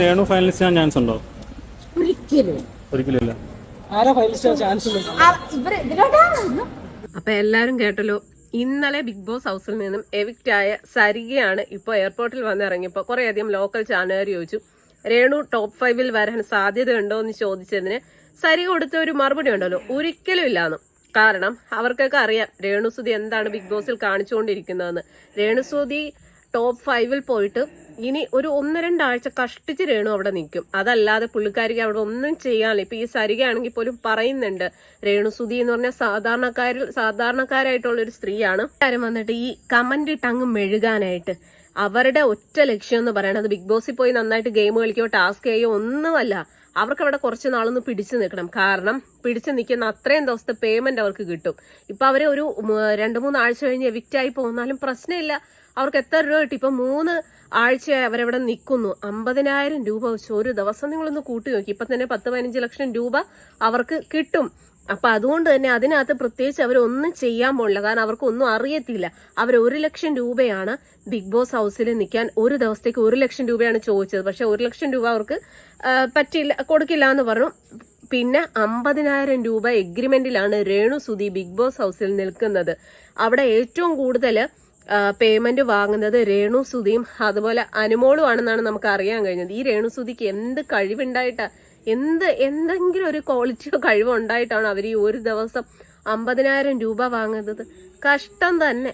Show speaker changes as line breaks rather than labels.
Renu finalist ഞാൻ chance ഉണ്ടോ?
ഒരിക്കലും.
ഒരിക്കലും ഇല്ല
ആരാ ഫൈനലിസ്റ്റ് ചാൻസ് ഉണ്ട്
ആ, ഇവർ ഇതിലോട്ടാണ്
അപ്പൊ എല്ലാരും കേട്ടല്ലോ ഇന്നലെ ബിഗ് ബോസ് ഹൗസിൽ നിന്നും എവിക്റ്റ് ആയ സരികയാണ് ഇപ്പോൾ എയർപോർട്ടിൽ വന്നിറങ്ങിയപ്പോൾ കുറേയധികം ലോക്കൽ ചാനലുകാർ ചോദിച്ചു രേണു ടോപ്പ് ഫൈവിൽ വരാൻ സാധ്യത ഉണ്ടോ? എന്ന് ചോദിച്ചതിന് സരിക കൊടുത്ത ഒരു മറുപടി ഉണ്ടല്ലോ ഒരിക്കലും ഇല്ലാന്ന്. കാരണം അവർക്കൊക്കെ അറിയാം രേണുസുതി എന്താണ് ബിഗ് ബോസിൽ കാണിച്ചുകൊണ്ടിരിക്കുന്നതെന്ന്. രേണുസുതി ടോപ്പ് ഫൈവിൽ പോയിട്ട് ഇനി ഒരു ഒന്ന് രണ്ടാഴ്ച കഷ്ടിച്ച് രേണു അവിടെ നിൽക്കും. അതല്ലാതെ പുള്ളിക്കാരിക്ക് അവിടെ ഒന്നും ചെയ്യാനില്ല. ഇപ്പൊ ഈ സരികയാണെങ്കിൽ പോലും പറയുന്നുണ്ട് രേണുസുതി എന്ന് പറഞ്ഞ സാധാരണക്കാരിൽ സാധാരണക്കാരായിട്ടുള്ള ഒരു സ്ത്രീയാണ്. കാര്യം വന്നിട്ട് ഈ കമന്റ് ഇട്ട് അങ്ങ് മെഴുകാനായിട്ട് അവരുടെ ഒറ്റ ലക്ഷ്യം എന്ന് പറയുന്നത് ബിഗ് ബോസിൽ പോയി നന്നായിട്ട് ഗെയിം കളിക്കുകയോ ടാസ്ക് ചെയ്യുകയോ ഒന്നുമല്ല. അവർക്ക് അവിടെ കുറച്ച് നാളൊന്ന് പിടിച്ചു നിൽക്കണം. കാരണം പിടിച്ചു നിൽക്കുന്ന അത്രയും ദിവസത്തെ പേയ്മെന്റ് അവർക്ക് കിട്ടും. ഇപ്പൊ അവരെ ഒരു രണ്ടു മൂന്ന് ആഴ്ച കഴിഞ്ഞ് എവിക്റ്റായി പോകുന്നാലും പ്രശ്നമില്ല. അവർക്ക് എത്ര രൂപ കിട്ടി? ഇപ്പൊ മൂന്ന് ആഴ്ചയായി അവരവിടെ നിൽക്കുന്നു. അമ്പതിനായിരം രൂപ വെച്ച് ഒരു ദിവസം നിങ്ങളൊന്ന് കൂട്ടി നോക്കി. ഇപ്പൊ തന്നെ പത്ത് പതിനഞ്ച് ലക്ഷം രൂപ അവർക്ക് കിട്ടും. അപ്പൊ അതുകൊണ്ട് തന്നെ അതിനകത്ത് പ്രത്യേകിച്ച് അവരൊന്നും ചെയ്യാൻ പോണില്ല. കാരണം അവർക്കൊന്നും അറിയത്തില്ല. അവർ ഒരു ലക്ഷം രൂപയാണ് ബിഗ് ബോസ് ഹൗസിൽ നിൽക്കാൻ ഒരു ദിവസത്തേക്ക് ഒരു ലക്ഷം രൂപയാണ് ചോദിച്ചത്. പക്ഷെ ഒരു ലക്ഷം രൂപ അവർക്ക് പറ്റില്ല കൊടുക്കില്ല എന്ന് പറഞ്ഞു. പിന്നെ അമ്പതിനായിരം രൂപ എഗ്രിമെന്റിലാണ് രേണു സുധി ബിഗ് ബോസ് ഹൗസിൽ നിൽക്കുന്നത്. അവിടെ ഏറ്റവും കൂടുതൽ പേയ്മെന്റ് വാങ്ങുന്നത് രേണു സുധിയും അതുപോലെ അനുമോളും ആണെന്നാണ് നമുക്ക് അറിയാൻ കഴിഞ്ഞത്. ഈ രേണു സുധിക്ക് എന്ത് കഴിവുണ്ടായിട്ടാ എന്ത് എന്തെങ്കിലും ഒരു ക്വാളിറ്റിയോ കഴിവോ ഉണ്ടായിട്ടാണ് അവർ ഈ ഒരു ദിവസം അമ്പതിനായിരം രൂപ വാങ്ങുന്നത്? കഷ്ടം തന്നെ.